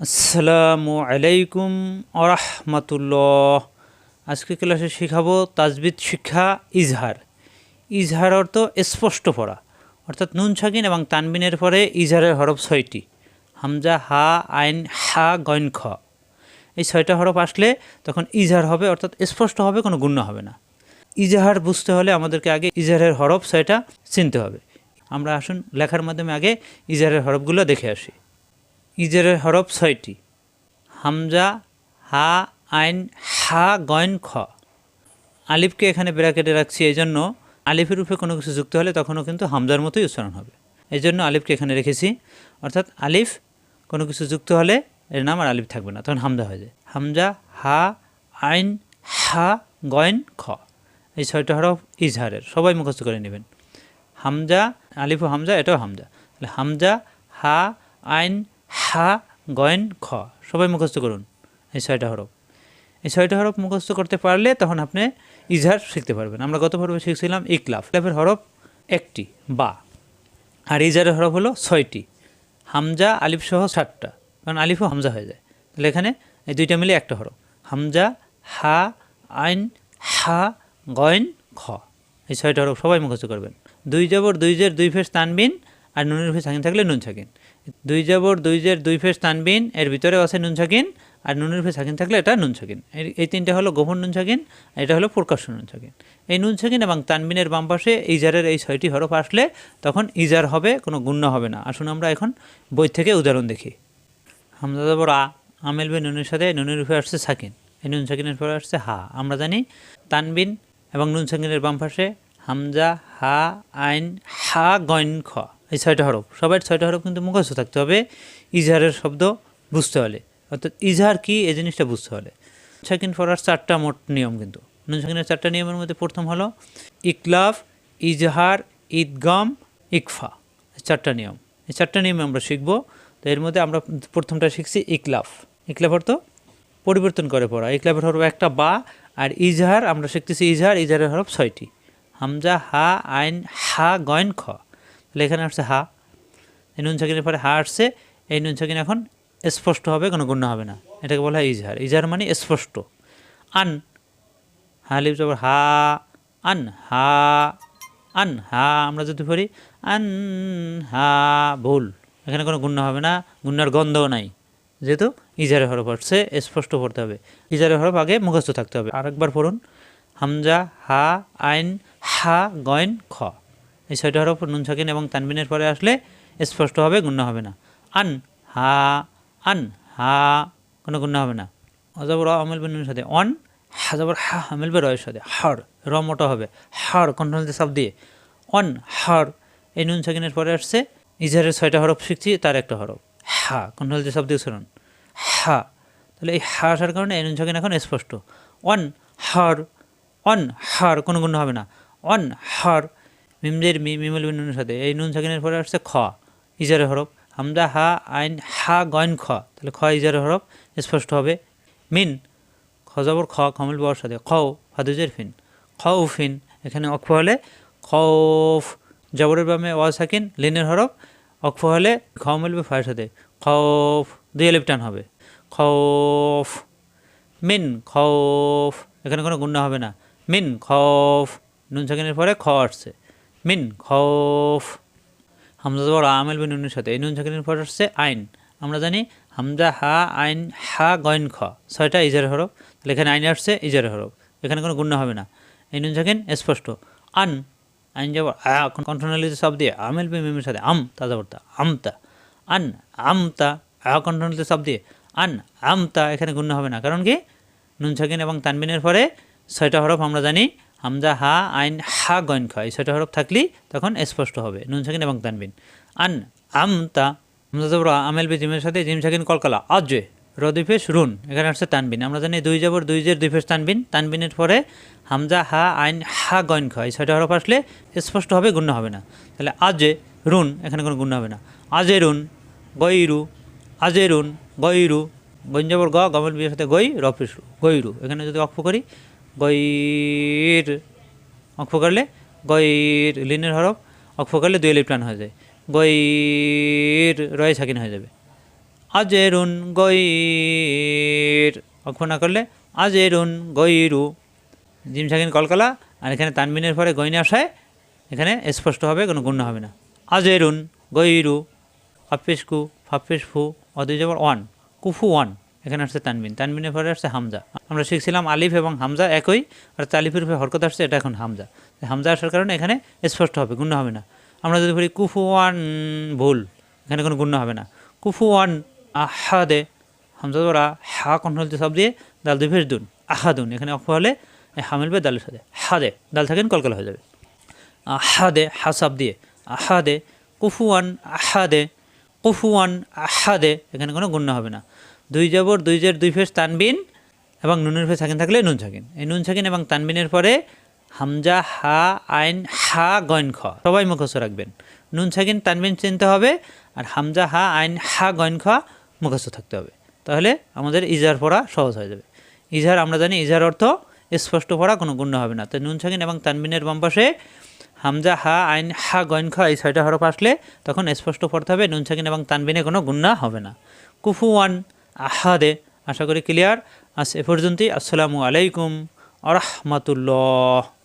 আসসালামু আলাইকুম আরহামাতুল্লাহ আজকে ক্লাসে শেখাবো তাজবিদ শিক্ষা ইজহার। ইজহার অর্থ স্পষ্ট পড়া, অর্থাৎ নুন ছাকিন এবং তানবিনের পরে ইজহারের হরফ ছয়টি, হামজা, হা, আইন, হা, গইন, খ। এই ছয়টা হরফ আসলে তখন ইজহার হবে, অর্থাৎ স্পষ্ট হবে, কোনো গুণ্য হবে না। ইজহার বুঝতে হলে আমাদেরকে আগে ইজহারের হরফ ছয়টা চিনতে হবে। আমরা আসুন লেখার মাধ্যমে আগে ইজহারের হরফগুলো দেখে আসি। ইজেরের হরফ ছয়টি। হামজা, হা, আইন, হা, গয়ন, খ। আলিফকে এখানে ব্র্যাকেটে রাখছি এই জন্য আলিফের রূপে কোনো কিছু যুক্ত হলে তখনও কিন্তু হামজার মতোই উচ্চারণ হবে। এই জন্য আলিফকে এখানে রেখেছি। অর্থাৎ আলিফ কোনো কিছু যুক্ত হলে এর নাম আর আলিফ থাকবে না, তখন হামজা হয়ে যায়। হামজা, হা, আইন, হা, গয়ন, খ। এই ছয়টা হরফ ইজহারের, সবাই মুখস্থ করে নেবেন। হামজা, আলিফ হামজা, এটাও হামজা। তাহলে হামজা, হা, আইন হা, গয়েন, খ। সবাই মুখস্থ করুন এই ছয়টা হরফ। এই ছয়টা হরফ মুখস্থ করতে পারলে তখন আপনি ইজহার শিখতে পারবেন। আমরা গত পর্বে শিখছিলাম ইকলাফ। ইকলাফের হরফ একটি, বা। আর ইজহারের হরফ হলো ছয়টি। হামজা, আলিফ সহ ষাটটা কারণ আলিফও হামজা হয়ে যায়। তাহলে এখানে এই দুইটা মিলে একটা হরফ। হামজা, হা, আইন, হা, গয়েন, খ। এই ছয়টা হরফ সবাই মুখস্থ করবেন। দুই জবর, দুই জের, দুই ফেস তানবিন আর নুনের ফেস সাকিন থাকলে নুন সাকিন দুই জবর, দুই জের, দুই ফেস তানবিন, এর ভিতরেও আছে নুন সাকিন আর নুনের ফেস সাকিন থাকলে এটা নুন সাকিন এই- তিনটা হলো গোপন নুন সাকিন আর এটা হলো প্রকাশ্য নুন সাকিন এই নুন সাকিন এবং তানবিনের বাম পাশে ইজারের এই ছয়টি হরফ আসলে তখন ইজার হবে, কোনো গুণ্য হবে না। আসুন আমরা এখন বই থেকে উদাহরণ দেখি। হামজা আ আমেল বে নুনের সাথে, নুনের উপরে আসছে সাকিন এই নুন সাকিনের পরে আসছে হা, আমরা জানি তানবিন এবং নুন সাকিনের বাম পাশে হামজা, হা, আইন, হা, গইন, খ। এই ছয়টা হরফ। সবার ছয়টা হরফ কিন্তু মুখস্থ থাকতে হবে। ইজহারের শব্দ বুঝতে হলে। অর্থাৎ ইজহার কি, এই জিনিসটা বুঝতে হলে। সাকিন পড়ার চারটা মোট নিয়ম কিন্তু। নুন চারটা নিয়মের মধ্যে প্রথম হলো ইকলাফ, ইজহার, ঈদগাম, ইকফা। চারটা নিয়ম। এই চারটা নিয়ম আমরা শিখব। তো এর মধ্যে আমরা প্রথমটা শিখছি ইকলাফ। ইকলাফ অর্থ পরিবর্তন করে পড়া। ইকলাফের হরফ একটা বা আর ইজহার, আমরা শিখতেছি ইজহার, ইজহারের হরফ ছয়টি। হামজা, হা, আইন, হা, গয়ন, খ। এখানে আসছে হা। এই নুন সাকিনের পরে হা আসছে, এই নুন সাকিন এখন স্পষ্ট হবে, কোনো গুণ্য হবে না। এটাকে বলা হয় ইজহার। ইজহার মানে স্পষ্ট। আন, হা লিপ জবর হা, আন হা আন, হা, আমরা যদি পড়ি, আন, হা, ভুল। এখানে কোনো গুণ্য হবে না, গুণ্যার গন্ধও নাই। যেহেতু ইজারের হরফ আসছে, স্পষ্ট পড়তে হবে। ইজারের হরফ আগে মুখস্থ থাকতে হবে। আরেকবার পড়ুন, হামজা, হা, আইন, হা, গয়েন, খ। এই ছয়টা হরফ নুন সাকিন এবং তানবিনের পরে আসলে স্পষ্ট হবে গুণ্য হবে না। আন, হা আন, হা, কোনো গুণ্য হবে না। অজবর আমেল বিনুর সাথে। অন, হাজাবর হা হামেল বে রয়ের সাথে। হর, র মোটা হবে। হর কন্ট্রোল সব দিয়ে। অন, হর, এই নুন সাকিনের পরে আসছে। ইজহারের ছয়টা হরফ শিখছি, তার একটা হরফ। হা কন্ট্রোল দিয়ে শব্দ উচ্চারণ। হা, তাহলে এই হা আসার কারণে এই নুন সাকিন এখন স্পষ্ট। অন, হর অন, হর, কোনো গুণ হবে না। অন, হর মিমজের মি মিমল নুনের সাথে। এই নুন সাকিনের পরে আসছে খ ইজারের হরফ। হামদা, হা, আইন, হা, গয়ন, খ। তাহলে খ ইজারের হরফ, স্পষ্ট হবে। মিন খজবর খ খমল বর সাথে। খ ফাদুজের ফিন। খ ফিন, এখানে অক্ষ হলে খফ জবরের বামে ওয়া সাকিন, লিনের হরফ, অক্ষ হলে খ মিলবে ফায়ের সাথে। খফ দুই আলিফ টান হবে। খফ মিন খফ এখানে কোনো গুণ্য হবে না। মিন খফ নুন সাকিনের পরে খ আসছে। মিন, খফ। হামজা জবর আমেল বিন নুনের সাথে। এই নুন সাকিনের পর আসছে আইন। আমরা জানি হামজা, হা, আইন, হা, গয়ন, খ। ছয়টা ইজার হরফ। তাহলে এখানে আইন আসছে ইজার হরফ। এখানে কোনো গুণ্য হবে না। এই নুন সাকিন স্পষ্ট। আন, আইন যাব কন্ট্রোনালিতে সব দিয়ে আমেল বি মিমের সাথে আম তাজা বর্তা আমতা। আন, আমতা, আ কন্ট্রোনালিতে সব দিয়ে আন, আমতা, এখানে গুণ্য হবে না। কারণ কি? নুন সাকিন এবং তানবিনের পরে ছয়টা হরফ আমরা জানি হামজা হা আইন হা গয়ন খ, এই ছয়টা হরফ থাকলেই তখন স্পষ্ট হবে, নুন সাকিন এবং তানবিন। আন আমতা, হামজা জবর আমেল বি জিমের সাথে জিম সাকিন কলকালা, আজে রদিফেস রুন, এখানে আসছে তানবিন, আমরা জানি দুই জবর, দুই জের, দুই ফেস তানবিন, তানবিনের পরে হামজা হা আইন হা গয়ন খ, এই ছয়টা হরফ আসলে স্পষ্ট হবে গুণ্য হবে না। তাহলে আজে রুন, এখানে কোনো গুণ্য হবে না। আজে রুন, গৈরু, আজে রুন, গৈরু গঞ্জাবর গ, গমল বিয়ের সাথে গই রফিস গৈরু, এখানে যদি অক্ষ করি গৈর অক্ষ করলে গৈর লিনের হরফ, অক্ষ করলে দুই লিপ টান হয়ে যায়। গৈর রয়ে সাকিন হয়ে যাবে। আজেরুন গৈর অক্ষ না করলে আজেরুন গৈরু জিম সাকিন কলকালা, আর এখানে তানবিনের পরে গইনে আসায়, এখানে স্পষ্ট হবে, কোনো গুণ্য হবে না। আজেরুন গৈরু ফাফেসকু ফাফেসফু অদৈ যাবার ওয়ান, কুফু ওয়ান। এখানে আসছে তানবিন। তানবিনের পরে আসছে হামজা। আমরা শিখছিলাম আলিফ এবং হামজা একই, আর তালিফের উপরে হরকত আসছে, এটা এখন হামজা। হামজা আসার কারণে এখানে স্পষ্ট হবে, গুণ্য হবে না। আমরা যদি বলি কুফু ওয়ান ভুল। এখানে কোনো গুণ্য হবে না। কুফু ওয়ান আহাদে, হামজা দ্বারা হা কন্ট্রোল সব দিয়ে দাল দুই দুন আহাদুন। এখানে অক্ষ হলে হা মিলবে দালের সাথে। হাদে, দাল থাকেন কলকাল হয়ে যাবে। আহাদে হাসাব দিয়ে। আহাদে, কুফুয়ান আহাদে কুফুয়ান আহাদে। এখানে কোনো গুণ্য হবে না। দুই জবর, দুই জের, দুই ফেস তানবিন এবং নুনের ফেস সাকিন থাকলে নুন সাকিন। এই নুন সাকিন এবং তানবিনের পরে হামজা, হা, আইন, হা গইন খ, সবাই মুখস্থ রাখবেন। নুন সাকিন, তানবিন চিনতে হবে আর হামজা, হা, আইন, হা গইন খ মুখস্থ থাকতে হবে। তাহলে আমাদের ইজার পড়া সহজ হয়ে যাবে। ইজার আমরা জানি, ইজার অর্থ স্পষ্ট পড়া, কোনো গুণ্য হবে না। তো নুন সাকিন এবং তানবিনের বাম পাশে হামজা, হা, আইন, হা গইন খ এই ছয়টা হরফ আসলে তখন স্পষ্ট পড়তে হবে। নুন সাকিন এবং তানবিনে কোনো গুন্না হবে না। কুফু ওয়ান আহাদে। আশা করি ক্লিয়ার আজ এ পর্যন্তই। আসসালামু আলাইকুম। আরহামাতুল্লাহ।